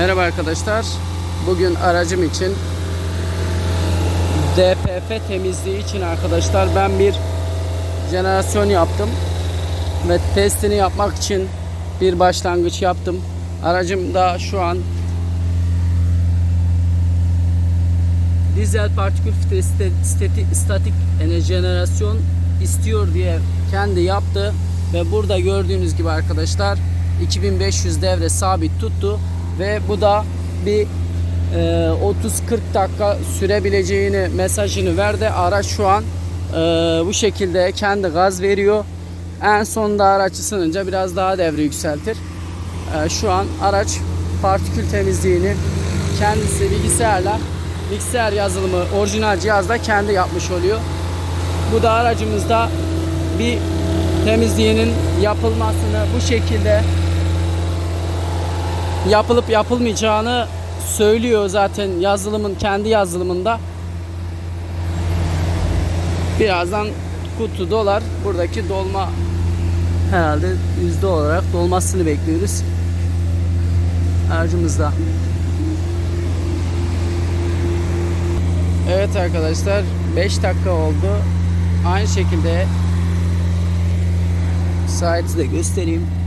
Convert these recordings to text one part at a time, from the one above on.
Merhaba arkadaşlar. Bugün aracım için DPF temizliği için arkadaşlar ben bir jenerasyon yaptım. Ve testini yapmak için bir başlangıç yaptım. Aracım da şu an dizel partikül filtre stati- statik enerji jenerasyon istiyor diye kendi yaptı ve burada gördüğünüz gibi arkadaşlar 2500 devre sabit tuttu ve bu da bir e, 30-40 dakika sürebileceğini mesajını verdi. Araç şu an e, bu şekilde kendi gaz veriyor. En sonunda araç ısınınca biraz daha devre yükseltir. E, şu an araç partikül temizliğini kendisi bilgisayarla bilgisayar yazılımı orijinal cihazda kendi yapmış oluyor. Bu da aracımızda bir temizliğinin yapılmasını bu şekilde yapılıp yapılmayacağını söylüyor zaten yazılımın kendi yazılımında. Birazdan kutu dolar. Buradaki dolma herhalde yüzde olarak dolmasını bekliyoruz. Aracımızda. Evet arkadaşlar 5 dakika oldu. Aynı şekilde saati de göstereyim.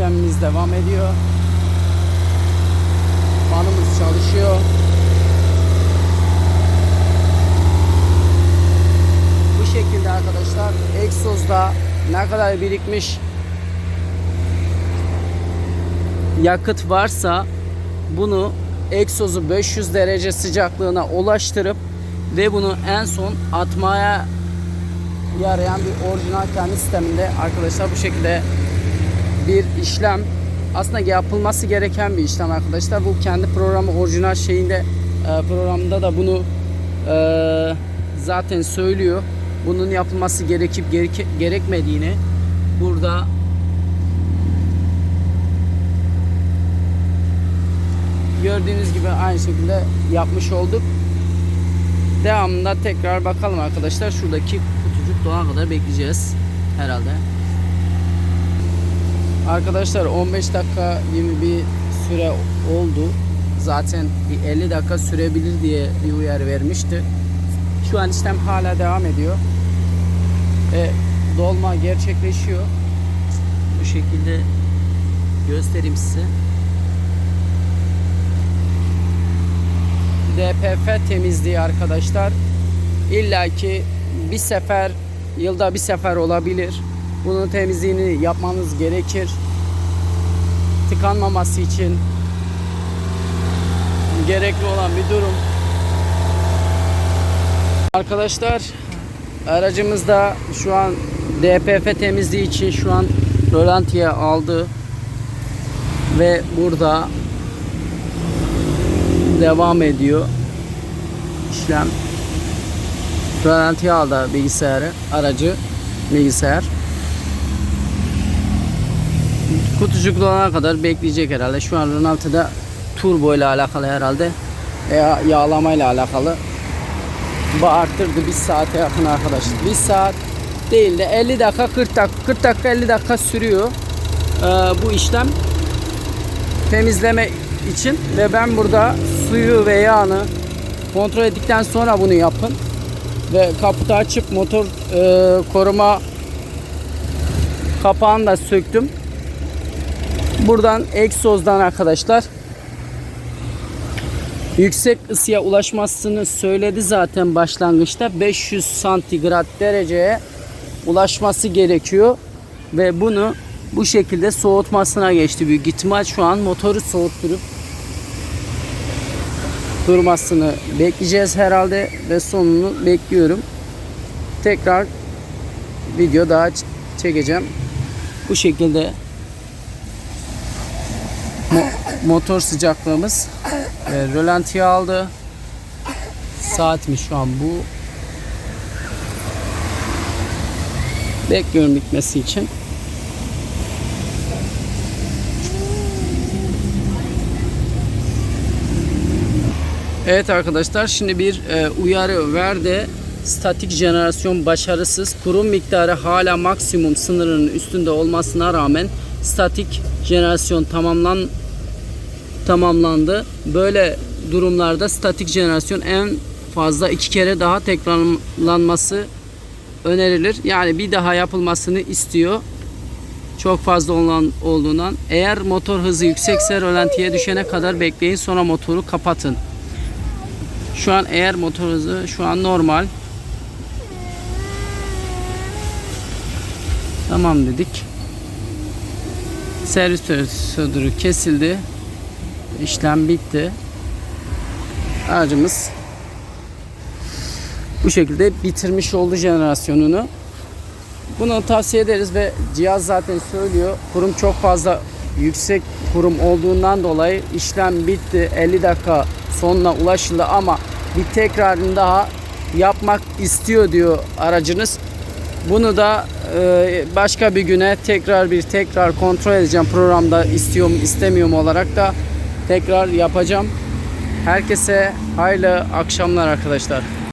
İşlemimiz devam ediyor. Fanımız çalışıyor. Bu şekilde arkadaşlar egzozda ne kadar birikmiş yakıt varsa bunu egzozu 500 derece sıcaklığına ulaştırıp ve bunu en son atmaya yarayan bir orijinal kendi sisteminde arkadaşlar bu şekilde bir işlem aslında yapılması gereken bir işlem arkadaşlar. Bu kendi programı orijinal şeyinde e, programda da bunu e, zaten söylüyor. Bunun yapılması gerekip gerekmediğini burada gördüğünüz gibi aynı şekilde yapmış olduk. Devamında tekrar bakalım arkadaşlar. Şuradaki kutucuk doğana kadar bekleyeceğiz herhalde. Arkadaşlar 15 dakika gibi bir süre oldu. Zaten bir 50 dakika sürebilir diye bir uyarı vermişti. Şu an işlem hala devam ediyor. Ve dolma gerçekleşiyor. Bu şekilde göstereyim size. DPF temizliği arkadaşlar. İlla ki bir sefer yılda bir sefer olabilir. Bunun temizliğini yapmanız gerekir. Tıkanmaması için gerekli olan bir durum. Arkadaşlar aracımızda şu an DPF temizliği için şu an rölantiye aldı ve burada devam ediyor işlem. Rölantiye aldı bilgisayarı, aracı, bilgisayar. Kutucuk dolana kadar bekleyecek herhalde. Şu an Renault'da turbo ile alakalı herhalde. Veya yağlama ile alakalı. Bu arttırdı bir saate yakın arkadaşlar. Bir saat değil de 50 dakika 40 dakika 40 dakika 50 dakika sürüyor. Ee, bu işlem temizleme için ve ben burada suyu ve yağını kontrol ettikten sonra bunu yapın ve kaputu açıp motor e, koruma kapağını da söktüm. Buradan egzozdan arkadaşlar yüksek ısıya ulaşmasını söyledi zaten başlangıçta 500 santigrat dereceye ulaşması gerekiyor ve bunu bu şekilde soğutmasına geçti büyük ihtimal şu an motoru soğutturup durmasını bekleyeceğiz herhalde ve sonunu bekliyorum. Tekrar video daha çekeceğim. Bu şekilde mo- motor sıcaklığımız e, rölantiye aldı. Saat mi şu an bu? Bekliyorum bitmesi için. Evet arkadaşlar şimdi bir e, uyarı verdi. Statik jenerasyon başarısız. Kurum miktarı hala maksimum sınırının üstünde olmasına rağmen statik jenerasyon tamamlan tamamlandı. Böyle durumlarda statik jenerasyon en fazla iki kere daha tekrarlanması önerilir. Yani bir daha yapılmasını istiyor. Çok fazla olan olduğundan. Eğer motor hızı yüksekse rölantiye düşene kadar bekleyin sonra motoru kapatın. Şu an eğer motor hızı şu an normal. Tamam dedik. Servis prosedürü kesildi. İşlem bitti. Aracımız bu şekilde bitirmiş oldu jenerasyonunu. Bunu tavsiye ederiz ve cihaz zaten söylüyor. Kurum çok fazla yüksek kurum olduğundan dolayı işlem bitti. 50 dakika sonuna ulaşıldı ama bir tekrarını daha yapmak istiyor diyor aracınız. Bunu da e, başka bir güne tekrar bir tekrar kontrol edeceğim programda istiyorum istemiyorum olarak da tekrar yapacağım. Herkese hayırlı akşamlar arkadaşlar.